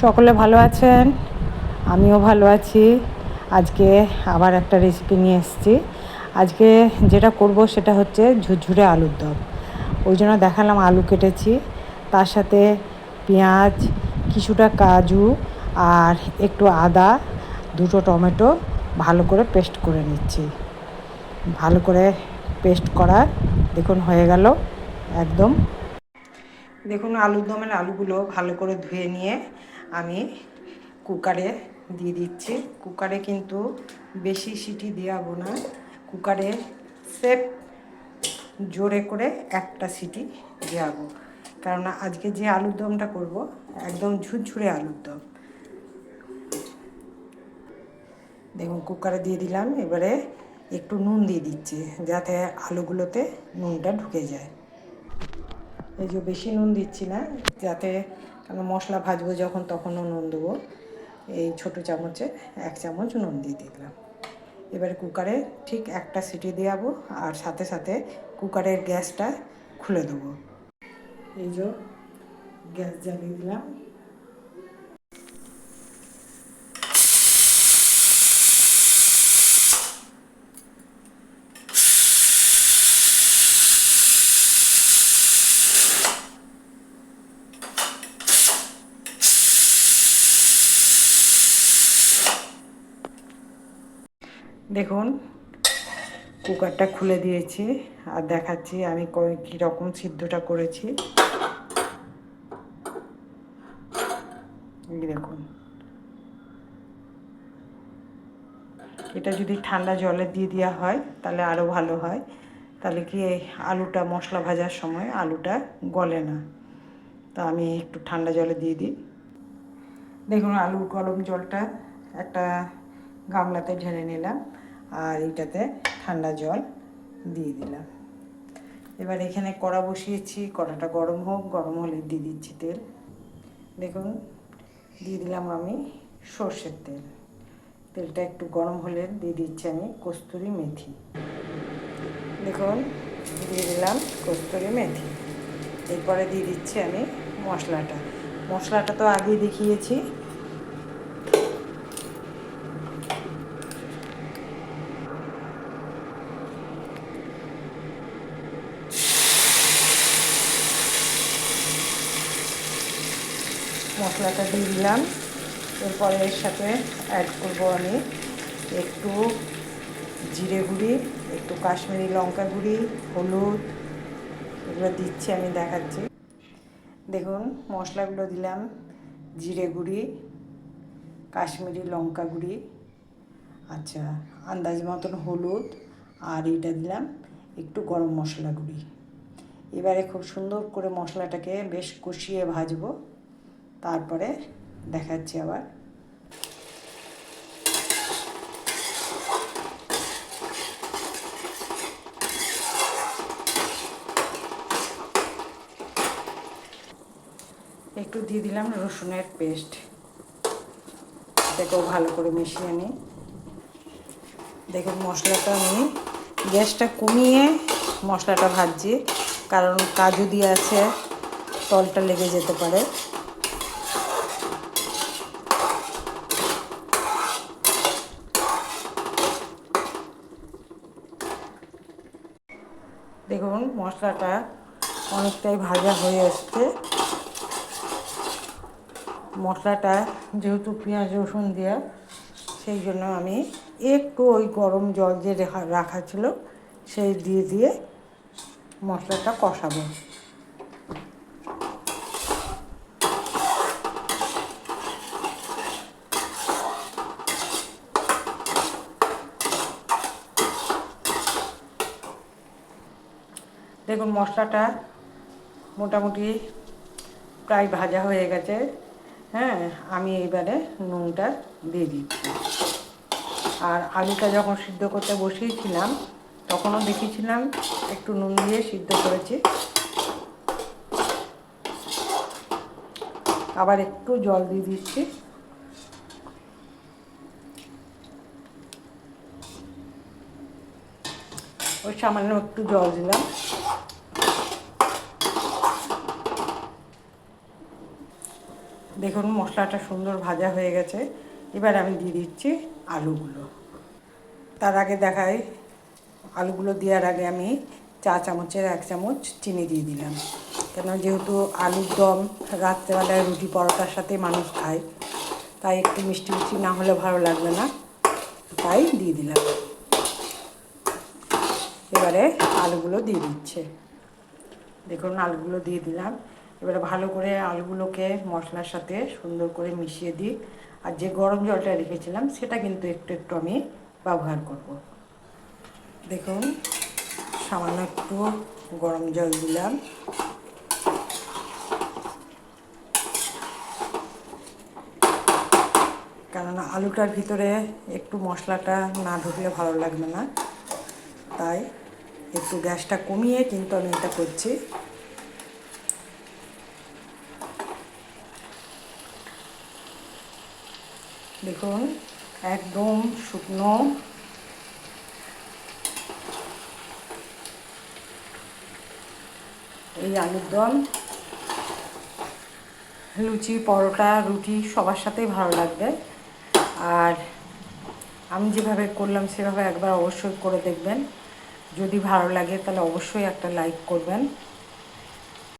সকলে ভালো আছেন? আমিও ভালো আছি। আজকে আবার একটা রেসিপি নিয়ে এসেছি। আজকে যেটা করব সেটা হচ্ছে ঝুরঝুরে আলুর দম। ওই জন্য দেখালাম আলু কেটেছি। তার সাথে পেঁয়াজ, কিছুটা কাজু আর একটু আদা, দুটো টমেটো ভালো করে পেস্ট করে নিচ্ছি। ভালো করে পেস্ট করা দেখুন হয়ে গেল একদম। দেখুন আলুর দমের আলুগুলো ভালো করে ধুয়ে নিয়ে আমি কুকারে দিয়ে দিচ্ছি। কুকারে কিন্তু বেশি সিটি দেওয়াবো না। কুকারে সেফ জোরে করে একটা সিটি দেওয়াবো। কারণ আজকে যে আলুর দমটা করব, একদম ঝুরঝুরে আলুর দম। দেখুন, কুকারে দিয়ে দিলাম। এবারে একটু নুন দিয়ে দিচ্ছি, যাতে আলুগুলোতে নুনটা ঢুকে যায়। এই যে বেশি নুন দিচ্ছি না, যাতে কারণ মশলা ভাজবো যখন, তখনও নুন দেবো। এই ছোট চামচে এক চামচ নুন দিয়ে দিলাম। এবারে কুকারে ঠিক একটা সিটি দেওয়াবো আর সাথে সাথে কুকারের গ্যাসটা খুলে দেবো। এই যে গ্যাস জ্বালিয়ে দিলাম। দেখুন, কুকারটা খুলে দিয়েছি আর দেখাচ্ছি আমি কীরকম সিদ্ধটা করেছি। দেখুন। এটা যদি ঠান্ডা জলে দিয়ে দেওয়া হয়, তাহলে আরও ভালো হয়। তাহলে কি আলুটা মশলা ভাজার সময় আলুটা গলে না। তা আমি একটু ঠান্ডা জলে দিয়ে দিই। দেখুন, আলুর গরম জলটা একটা গামলাতে ঢেলে নিলাম। আর এটাতে ঠান্ডা জল দিয়ে দিলাম। এবার এখানে কড়া বসিয়েছি, কড়াটা গরম হোক, গরম হলে দিয়ে দিচ্ছি তেল। দেখুন, দিয়ে দিলাম আমি সর্ষের তেল। তেলটা একটু গরম হলে দিয়ে দিচ্ছি আমি কস্তুরি মেথি। দেখুন, দিয়ে দিলাম কস্তুরি মেথি। এরপরে দিয়ে দিচ্ছি আমি মশলাটা। মশলাটা তো আগেই দেখিয়েছি। মশলাটা দিয়ে দিলাম। এরপরে এর সাথে অ্যাড করব আমি একটু জিরে গুঁড়ি, একটু কাশ্মীরি লঙ্কা গুঁড়ি, হলুদ, এগুলো দিচ্ছি, আমি দেখাচ্ছি। দেখুন, মশলাগুলো দিলাম, জিরে গুঁড়ি, কাশ্মীরি লঙ্কা গুঁড়ি আচ্ছা আন্দাজ মতন হলুদ, আর এটা দিলাম একটু গরম মশলা গুঁড়ি। এবারে খুব সুন্দর করে মশলাটাকে বেশ কষিয়ে ভাজবো। তারপরে দেখাচ্ছি আবার। একটু দিয়ে দিলাম রসুনের পেস্ট। এটাকেও ভালো করে মিশিয়ে নিই। দেখুন, মশলাটা আমি গ্যাসটা কমিয়ে মশলাটা ভাজছি, কারণ কাজু দিয়ে আছে, তলটা লেগে যেতে পারে। দেখুন মশলাটা অনেকটাই ভাজা হয়ে আসছে। মশলাটা যেহেতু পেঁয়াজ, রসুন দেওয়া সেই জন্য আমি একটু ওই গরম জল যে রাখা ছিল, সেই দিয়ে দিয়ে মশলাটা কষাবো। দেখুন, মশলাটা মোটামুটি প্রায় ভাজা হয়ে গেছে। হ্যাঁ আমি এইবারে নুনটা দিয়ে দিচ্ছি। আর আলুটা যখন সিদ্ধ করতে বসিয়েছিলাম, তখনও দেখেছিলাম একটু নুন দিয়ে সিদ্ধ করেছি। আবার একটু জল দিয়ে দিচ্ছি। ওই সামান্য একটু জল দিলাম। দেখুন, মশলাটা সুন্দর ভাজা হয়ে গেছে। এবার আমি দিয়ে দিচ্ছি আলুগুলো। তার আগে দেখাই, আলুগুলো দেওয়ার আগে আমি চা চামচের এক চামচ চিনি দিয়ে দিলাম। কেন যেহেতু আলুর দম রাত্রেবেলায় রুটি পরোটার সাথে মানুষ খায়, তাই একটু মিষ্টি মিষ্টি না হলে ভালো লাগবে না, তাই দিয়ে দিলাম। এবারে আলুগুলো দিয়ে দিচ্ছে। দেখুন, আলুগুলো দিয়ে দিলাম। এবারে ভালো করে আলুগুলোকে মশলার সাথে সুন্দর করে মিশিয়ে দিই। আর যে গরম জলটা রেখেছিলাম, সেটা কিন্তু একটু একটু আমি ব্যবহার করব। দেখুন, সামান্য একটু গরম জল দিলাম। কেননা আলুটার ভিতরে একটু মশলাটা না ঢুকলে ভালো লাগবে না। তাই একটু গ্যাসটা কমিয়ে কিন্তু আমি এটা করছি। দেখুন, একদম শুকনো। এই আলুর দম, লুচি, পরোটা, রুটি, সবার সাথেই ভালো লাগবে। আর আমি যেভাবে করলাম, সেভাবে একবার অবশ্যই করে দেখবেন। যদি ভালো লাগে, তাহলে অবশ্যই একটা লাইক করবেন।